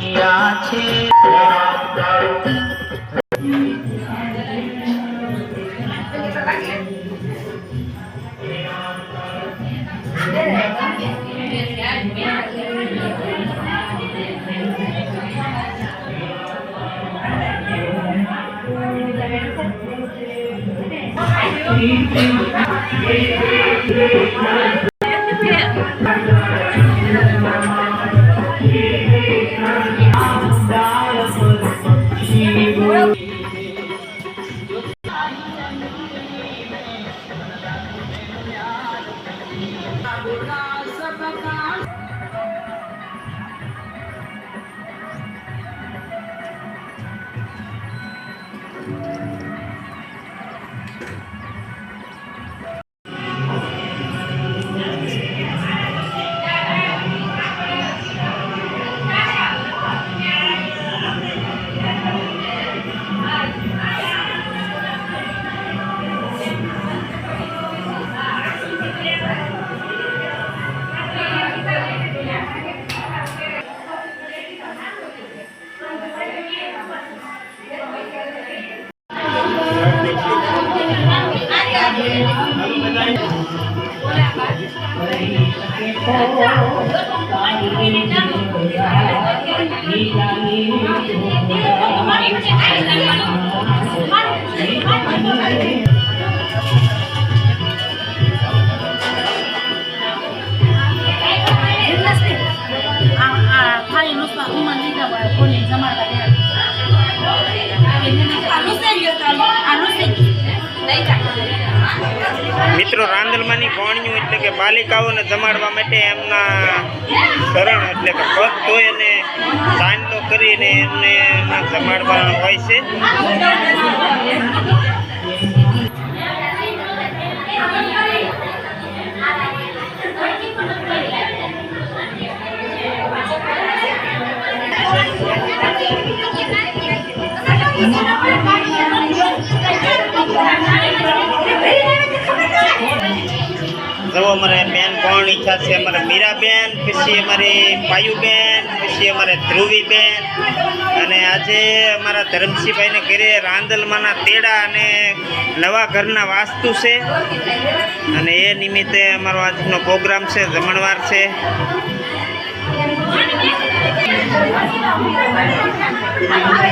ગયા છે ડાળ મિત્રો, રાંદલમાંની ગોણિયું એટલે કે બાલિકાઓને જમાડવા માટે એમના શરણ એટલે કે હોય અને ચાંદલો કરીને એમને એમાં જમાડવાનો હોય છે. જો અમારે બેન કોણ ઈચ્છા છે? અમારે મીરાબેન, પછી અમારી પાયુબેન, પછી અમારે ધ્રુવીબેન. અને આજે અમારા ધરમસિંહભાઈને ઘરે રાંદલમાંના તેડા અને નવા ઘરના વાસ્તુ છે. અને એ નિમિત્તે અમારો આજનો પ્રોગ્રામ છે જમણવાર છે. Terima kasih.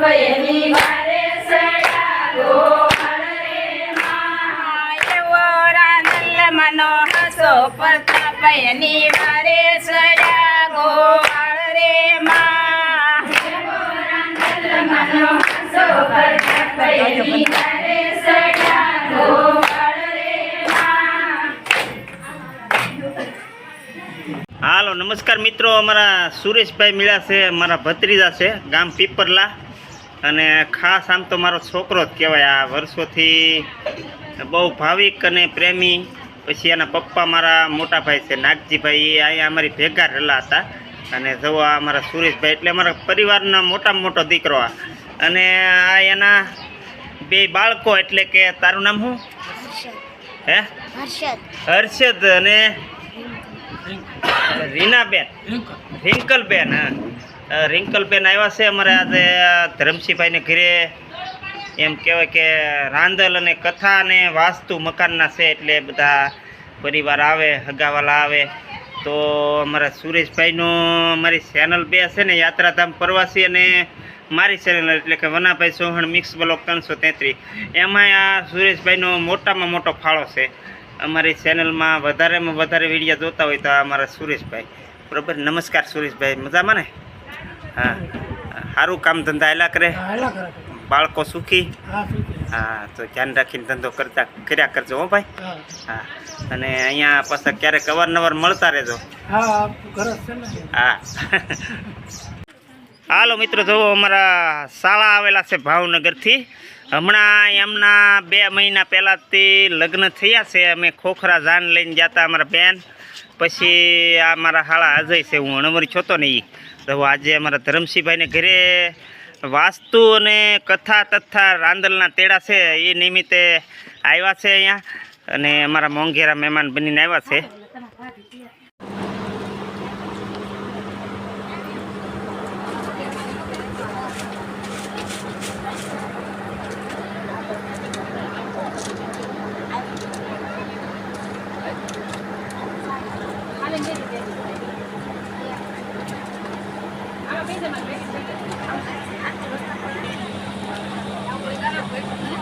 પ્રતાપયની વારે સડા ગોવાળ રે માં મનો હસો પ્રતાપયની વારે સડા ગોવાળ રે માં મનો હસો પ્રતાપયની વારે સડા ગોવાળ રે માં હાલો, નમસ્કાર મિત્રો. અમારા સુરેશભાઈ મળ્યા છે મારા ભત્રીજા છે, ગામ પીપરલા. અને ખાસ આમ તો મારો છોકરો જ કહેવાય આ વર્ષોથી બહુ ભાવિક અને પ્રેમી. પછી એના પપ્પા મારા મોટા ભાઈ છે નાગજીભાઈ એ અહીંયા અમારી ભેગા રહેલા હતા. અને જવો આ અમારા સુરેશભાઈ એટલે અમારા પરિવારના મોટામાં મોટો દીકરો આ. અને આ એના બે બાળકો એટલે કે તારું નામ શું? હે? હર્ષદ. અને રીનાબેન. રિંકલબેન હા. રિંકલબેન આવ્યા છે અમારે આજે ધરમસિંહભાઈને ઘરે. એમ કહેવાય કે રાંદલ અને કથા અને વાસ્તુ મકાનના છે એટલે બધા પરિવાર આવે, હગાવાલા આવે. તો અમારા સુરેશભાઈનો, અમારી ચેનલ બે છે ને, યાત્રાધામ પ્રવાસી અને મારી ચેનલ એટલે કે વનાભાઈ સોહણ મિક્સ બ્લોક ત્રણસો તેત્રીસ એમાં આ સુરેશભાઈનો મોટામાં મોટો ફાળો છે. અમારી ચેનલમાં વધારેમાં વધારે વીડિયો જોતા હોય તો અમારા સુરેશભાઈ. બરાબર? નમસ્કાર સુરેશભાઈ. મજામાં ને? હા. સારું કામ ધંધા એલા કરે? બાળકો સુખી? હા તો ધ્યાન રાખીને ધંધો કરતા કર્યા કરજો હો ભાઈ. હા. અને અહીંયા પાછા ક્યારેક અવારનવાર મળતા રહેજો. હા હાલો મિત્રો જો અમારા શાળા આવેલા છે ભાવનગરથી. હમણાં એમના બે મહિના પહેલાંથી લગ્ન થયા છે. અમે ખોખરા જાન લઈને જતા અમારા બેન. પછી આ મારા હાળા અજય છે, હું અણવરી છોતો ને એ તો આજે અમારા ધરમસિંહભાઈને ઘરે વાસ્તુ અને કથા તથા રાંદલના તેડા છે, એ નિમિત્તે આવ્યા છે અહીંયા. અને અમારા મોંઘેરા મહેમાન બનીને આવ્યા છે. Thank you.